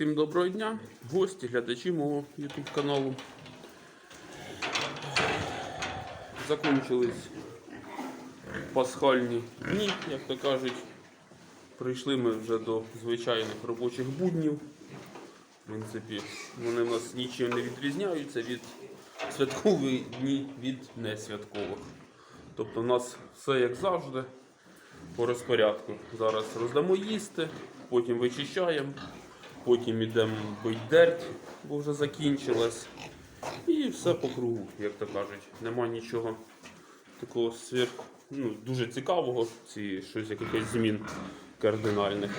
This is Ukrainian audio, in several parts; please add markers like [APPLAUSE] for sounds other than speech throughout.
Всім доброго дня, гості, глядачі мого YouTube каналу. Закончились пасхальні дні, як то кажуть. Прийшли ми вже до звичайних робочих буднів. В принципі, вони в нас нічим не відрізняються від святкових дні від несвяткових. Тобто у нас все як завжди по розпорядку. Зараз роздамо їсти, потім вичищаємо, потім йдемо бить дерть, бо вже закінчилось. І все по кругу, як то кажуть. Нема нічого такого сверх, ну, дуже цікавого, ці щось якихось змін кардинальних.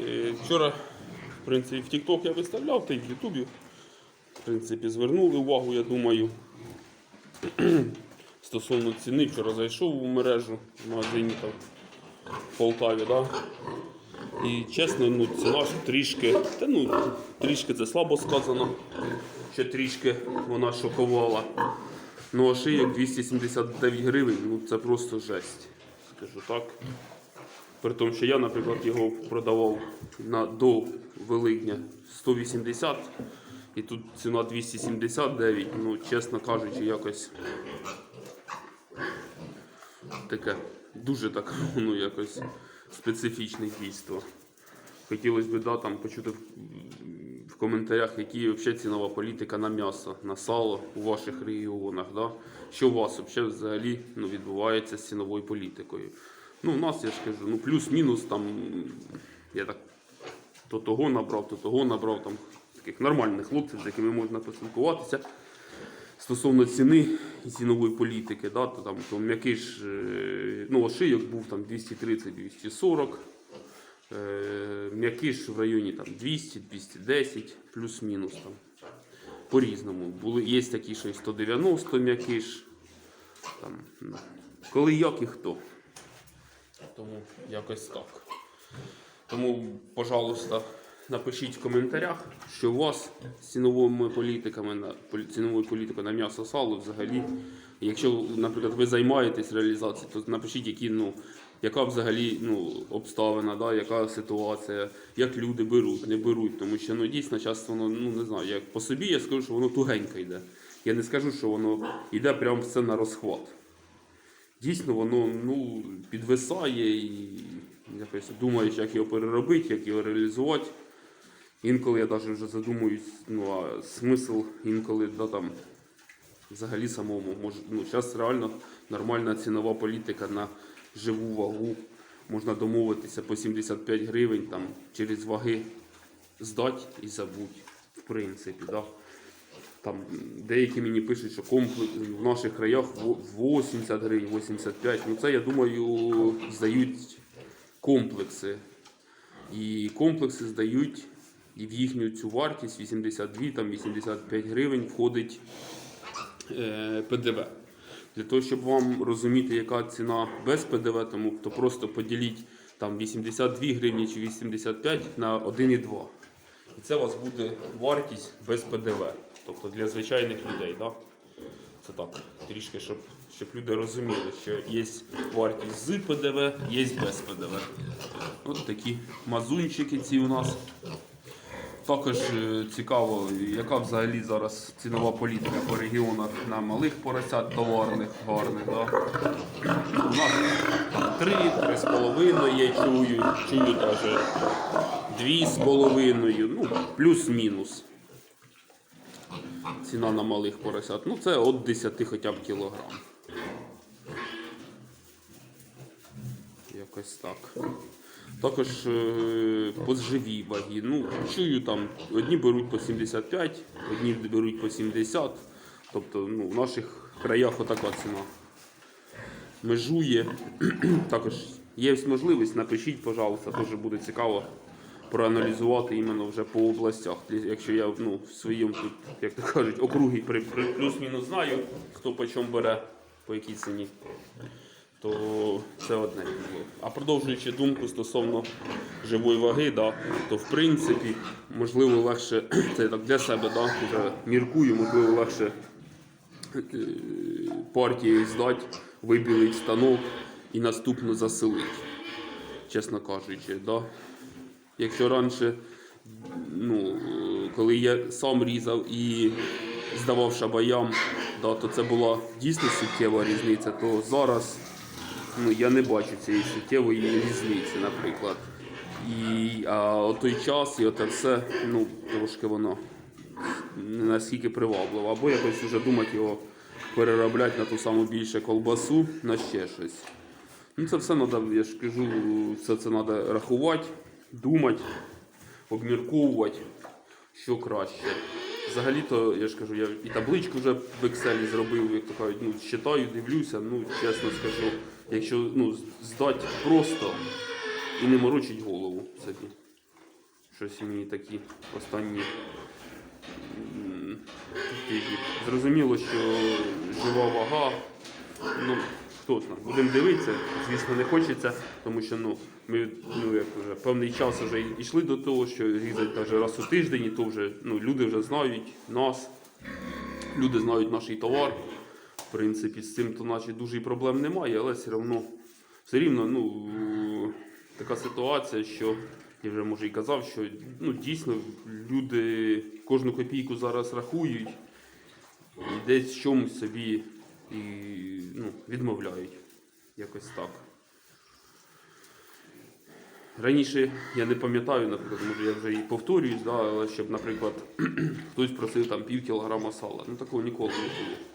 Е, Вчора, в принципі, в TikTok я виставляв, та й в Ютубі. В принципі, звернули увагу, я думаю. [CLEARS THROAT] Стосовно ціни, вчора зайшов у мережу в магазині там в Полтаві, да? І чесно, ну, ціна ж трішки, та ну, трішки це слабо сказано, що трішки вона шокувала. Ну, а шиєк 279 гривень, ну це просто жесть. Скажу так. При тому, що я, наприклад, його продавав на, до Великдня 180, і тут ціна 279, ну, чесно кажучи, якось таке дуже так, [LAUGHS] ну, якось специфічне дійство. Хотілося б да, там, почути в, коментарях, які взагалі цінова політика на м'ясо, на сало у ваших регіонах. Да? Що у вас взагалі взагалі ну, відбувається з ціновою політикою. Ну, у нас, я ж кажу, ну, плюс-мінус там, я так то того набрав, то того набрав, там таких нормальних хлопців, з якими можна поспілкуватися. Стосовно ціни і цінової політики, да, то там то м'який ж, е, ну, ошийок був там 230-240, е, м'який ж в районі там 200-210, плюс-мінус там. По-різному. Є такі, що і 190 м'який. Там, коли як і хто. Тому якось так. Тому, пожалуйста, напишіть в коментарях, що у вас з ціновими політиками на ціновою політикою на м'ясо сало взагалі. Якщо, наприклад, ви займаєтесь реалізацією, то напишіть, які, ну, яка взагалі ну, обставина, да, яка ситуація, як люди беруть, не беруть. Тому що ну, дійсно часто воно, ну не знаю, як по собі я скажу, що воно тугенько йде. Я не скажу, що воно йде прямо все на розхват дійсно воно ну, підвисає і якось думаєш, як його переробити, як його реалізувати. Інколи я навіть вже задумуюсь, ну а смисл інколи да, там, взагалі самому. Може, ну, зараз реально нормальна цінова політика на живу вагу. Можна домовитися по 75 гривень там, через ваги здати і забудь, в принципі. Да. Там деякі мені пишуть, що комплекс в наших краях 80 гривень, 85. Ну це я думаю, здають комплекси. І комплекси здають і в їхню цю вартість 82, там 85 гривень входить е, ПДВ. Для того, щоб вам розуміти, яка ціна без ПДВ, тому то просто поділіть там 82 гривні чи 85 на 1,2. І це у вас буде вартість без ПДВ. Тобто для звичайних людей. Да? Це так, трішки, щоб, щоб люди розуміли, що є вартість з ПДВ, є без ПДВ. От такі мазунчики ці у нас. Також е, цікаво, яка взагалі зараз цінова політика по регіонах на малих поросят товарних, гарних. Да? У нас три, три з половиною я чую, чую навіть дві з половиною, ну, плюс-мінус. Ціна на малих поросят. Ну це от 10 хоча б кілограм. Якось так. Також е, по живій. Ну, чую там, одні беруть по 75, одні беруть по 70. Тобто ну, в наших краях отака ціна. Межує. [CLEARS THROAT] Також є можливість, напишіть, пожалуйста, теж буде цікаво проаналізувати іменно вже по областях. Якщо я ну, в своєму як то кажуть, округі плюс-мінус знаю, хто по чому бере, по якій ціні, то це одне діло. А продовжуючи думку стосовно живої ваги, да, то в принципі можливо легше, [CLEARS THROAT] це так для себе да, вже міркую, можливо легше е, партії здати, вибілить станок і наступно заселити, чесно кажучи. Да? Якщо раніше, ну, коли я сам різав і здавав шабаям, да, то це була дійсно суттєва різниця, то зараз ну, я не бачу цієї суттєвої різниці, наприклад. І а той час і оте все, ну, трошки воно не наскільки привабливо. Або якось вже думати його переробляти на ту саму більше колбасу, на ще щось. Ну це все треба, я ж кажу, все це треба рахувати, думати, обмірковувати, що краще. Взагалі-то, я ж кажу, я і табличку вже в Excel зробив, як то кажуть, ну, читаю, дивлюся, ну, чесно скажу, якщо ну, здати просто і не морочить голову собі. Щось мені такі останні. Зрозуміло, що жива вага, ну, хто знає, будемо дивитися, звісно, не хочеться, тому що ну, ми ну, як вже, певний час вже йшли до того, що різать навіть раз у тиждень, то вже ну, люди вже знають нас, люди знають наш товар. В принципі, з цим то наче дуже і проблем немає, але все одно все рівно ну, така ситуація, що я вже може і казав, що ну, дійсно люди кожну копійку зараз рахують і десь чомусь собі і, ну, відмовляють. Якось так. Раніше я не пам'ятаю, наприклад, може я вже і повторююсь, да, але щоб, наприклад, [CLEARS THROAT] хтось просив там пів кілограма сала. Ну такого ніколи не було.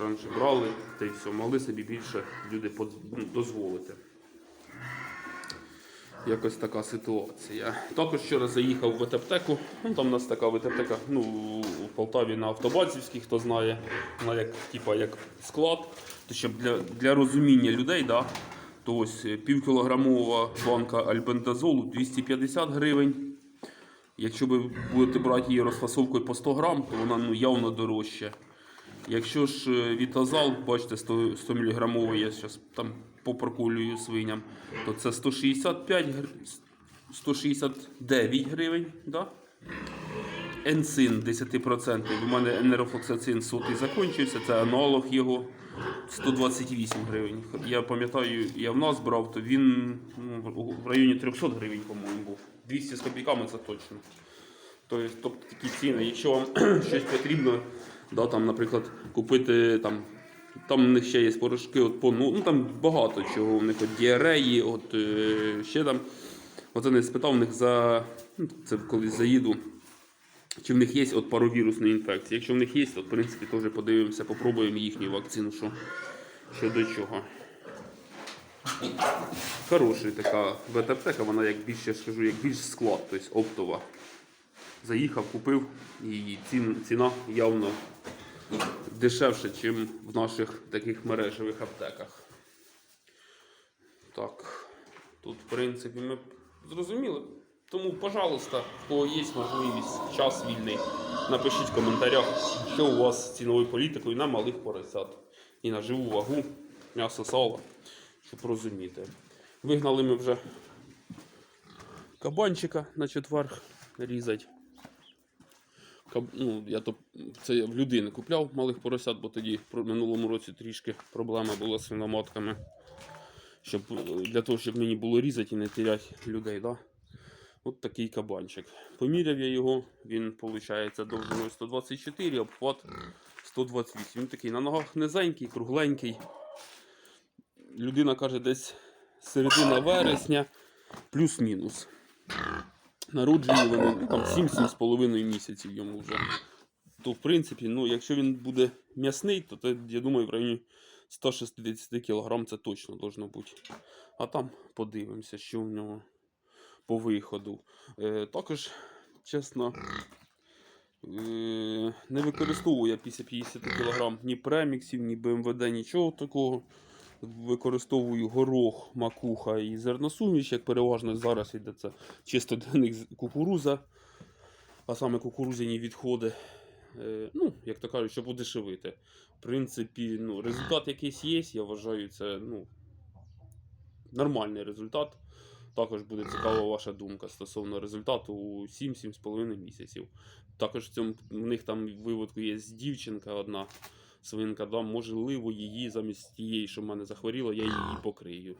Раніше брали та й все, могли собі більше люди ну, дозволити. Якось така ситуація. Також вчора заїхав в ветептеку. Ну, там у нас така ветептека, ну, у Полтаві на Автобазівській, хто знає, вона як, типа, як склад. То щоб для, для розуміння людей, да, то ось е, півкілограмова банка альбендазолу 250 гривень. Якщо ви будете брати її розфасовкою по 100 грам, то вона ну, явно дорожча. Якщо ж е, вітазал, бачите, 100, 100 мг, я зараз там попрокулюю свиням, то це 165 гр... 169 гривень. Да? Енцин 10%. У мене енерофлоксацин сотий закінчився, це аналог його 128 гривень. Я пам'ятаю, я в нас брав, то він ну, в районі 300 гривень, по-моєму, був. 200 з копійками це точно. Тобто такі ціни. Якщо вам [CLEARS THROAT] щось потрібно, да, там, наприклад, купити там. Там у них ще є порошки, от, ну, ну там багато чого. У них от діареї, от е, ще там. Оце не спитав у них за. Ну, це колись заїду. Чи в них є от паровірусні інфекції? Якщо в них є, то в принципі теж подивимося, попробуємо їхню вакцину, що, що до чого. Хороша така ветаптека, вона як більше, я скажу, як більш склад, тобто оптова. Заїхав, купив, і цін, ціна явно дешевше, ніж в наших таких мережевих аптеках. Так, тут, в принципі, ми зрозуміли. Тому, пожалуйста, кого є можливість, час вільний, напишіть в коментарях, що у вас з ціновою політикою на малих поросят. І на живу вагу, м'ясо сало, щоб розуміти. Вигнали ми вже кабанчика на четвер різать. Ну, я то це я в людини купляв малих поросят, бо тоді в минулому році трішки проблема була з свиноматками. Щоб, для того, щоб мені було різати і не теряти людей. Да? От такий кабанчик. Поміряв я його, він виходить довжиною 124, обхват 128. Він такий на ногах низенький, кругленький. Людина каже, десь середина вересня, плюс-мінус. Народжені вони ну, там 7-7,5 місяців йому вже. То, в принципі, ну, якщо він буде м'ясний, то, то я думаю, в районі 160 кг це точно должно бути. А там подивимося, що в нього по виходу. Е, також, чесно, е, не використовую я після 50 кг ні преміксів, ні БМВД, нічого такого. Використовую горох, макуха і зерносуміш, як переважно зараз йде це чисто для них кукуруза, а саме кукурузяні відходи. Е, ну, як то кажуть, щоб удешевити. В принципі, ну, результат якийсь є, я вважаю, це ну, нормальний результат. Також буде цікава ваша думка стосовно результату у 7-7,5 місяців. Також в, цьому, в них там виводку є дівчинка одна свинка, да, можливо, її замість тієї, що в мене захворіла, я її покрию.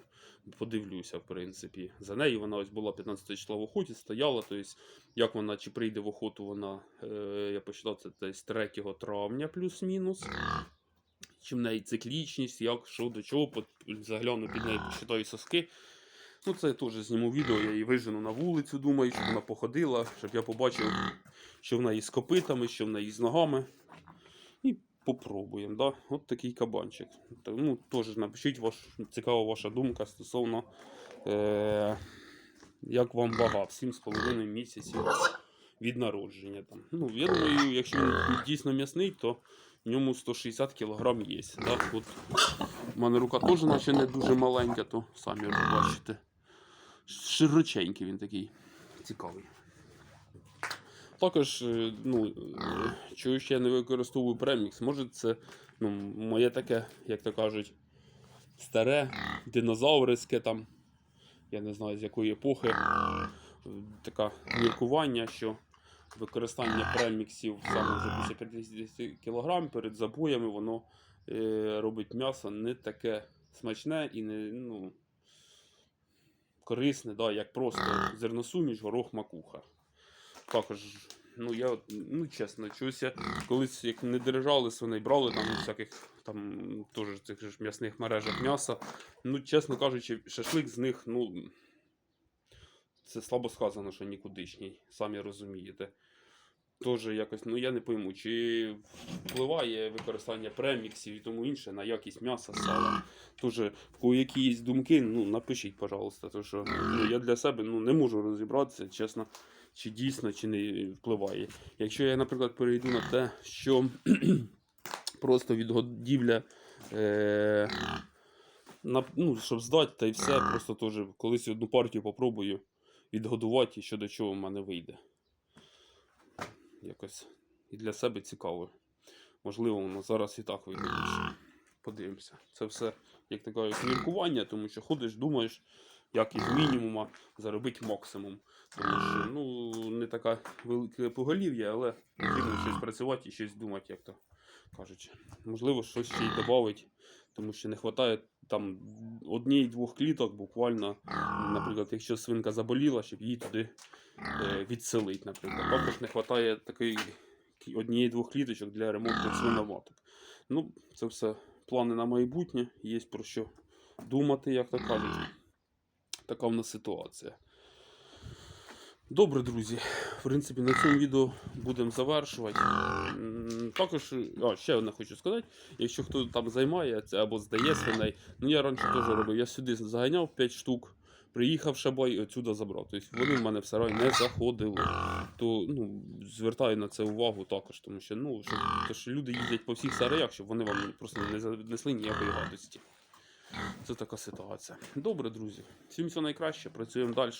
Подивлюся, в принципі. За нею вона ось була 15 числа в охоті, стояла. Тобто, як вона чи прийде в охоту, вона, е, я посчитав, це десь 3 травня плюс-мінус. Чи в неї циклічність, як, що, до чого, по- загляну під неї, посчитаю соски. Ну, це я теж зніму відео, я її вижену на вулицю, думаю, щоб вона походила, щоб я побачив, що в неї з копитами, що в неї з ногами. Попробуємо. Да? От такий кабанчик. Та, Ну, теж напишіть, ваш, цікава ваша думка стосовно, е- як вам вага, 7,5 місяців від народження. Там. Ну, я думаю, якщо він дійсно м'ясний, то в ньому 160 кг є. Да? От, у мене рука теж наче не дуже маленька, то самі бачите. Широченький він такий цікавий. Також, е, ну, е, чого ще я не використовую премікс, може це ну, моє таке, як то кажуть, старе, динозавриське там, я не знаю з якої епохи, е, таке міркування, що використання преміксів саме вже після 50 кг перед забоями, воно е, робить м'ясо не таке смачне і не ну, корисне, да, як просто зерносуміш, горох, макуха. Також, ну я, ну чесно, чогось колись як не держали свиней, брали там всяких там теж цих ж м'ясних мережах м'яса. Ну, чесно кажучи, шашлик з них, ну. Це слабо сказано, що нікудишній, самі розумієте. Тоже якось, ну я не пойму, чи впливає використання преміксів і тому інше на якість м'яса, сала. Тоже, в кого які є думки, ну напишіть, пожалуйста, тому що ну, я для себе ну, не можу розібратися, чесно, чи дійсно, чи не впливає. Якщо я, наприклад, перейду на те, що [CLEARS THROAT] просто відгодівля, е, на, ну, щоб здати, та й все, просто теж колись одну партію попробую відгодувати, і що до чого в мене вийде. Якось і для себе цікаво. Можливо, воно зараз і так вийде. Подивимося. Це все, як то кажуть, міркування, тому що ходиш, думаєш, як із мінімума заробити максимум. Тому що ну, не така велике поголів'я, але потрібно щось працювати і щось думати, як то кажуть. Можливо, щось ще й додати, тому що не вистачає там однієї-двох кліток, буквально, наприклад, якщо свинка заболіла, щоб її туди е, відселити, наприклад. Також не вистачає такої однієї-двох кліточок для ремонту свиноматок. Ну, це все плани на майбутнє, є про що думати, як то кажуть. Така в нас ситуація. Добре, друзі. В принципі, на цьому відео будемо завершувати. Також, а, ще одне хочу сказати, якщо хто там займається або здає свиней, ну я раніше теж робив, я сюди заганяв 5 штук, приїхав шабай і отсюди забрав. Тобто вони в мене в сарай не заходили. То ну, звертаю на це увагу також, тому що, ну, щоб, то, що люди їздять по всіх сараях, щоб вони вам просто не занесли ніякої гадості. Це така ситуація. Добре, друзі. Всім все найкраще, працюємо далі.